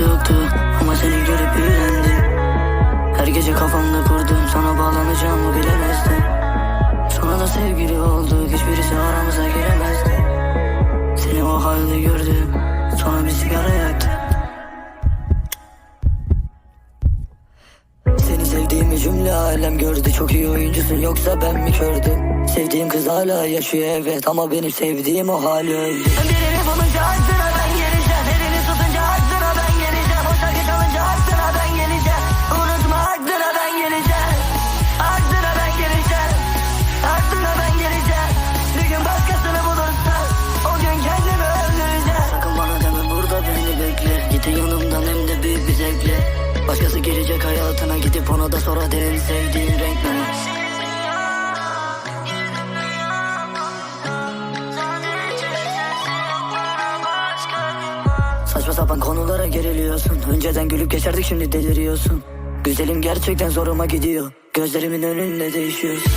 yoktu Ama seni görüp büyülendim Her gece kafamda kurdum Sana bağlanacağımı bilemezdim. Sonra da sevgili olduk Hiçbirisi aramıza giremezdi. Seni o halde gördüm Sonra bir sigara yaktım. Seni sevdiğimi cümle alem gördü Çok iyi oyuncusun yoksa ben mi kördüm? Sevdiğim kız hala yaşıyor evet Ama benim sevdiğim o hali öldü. Birini bulunca aklına sonra derin sevdiğin renkler Saçma sapan konulara geriliyorsun. Önceden gülüp geçerdik şimdi deliriyorsun. Güzelim gerçekten zoruma gidiyor. Gözlerimin önünde değişiyorsun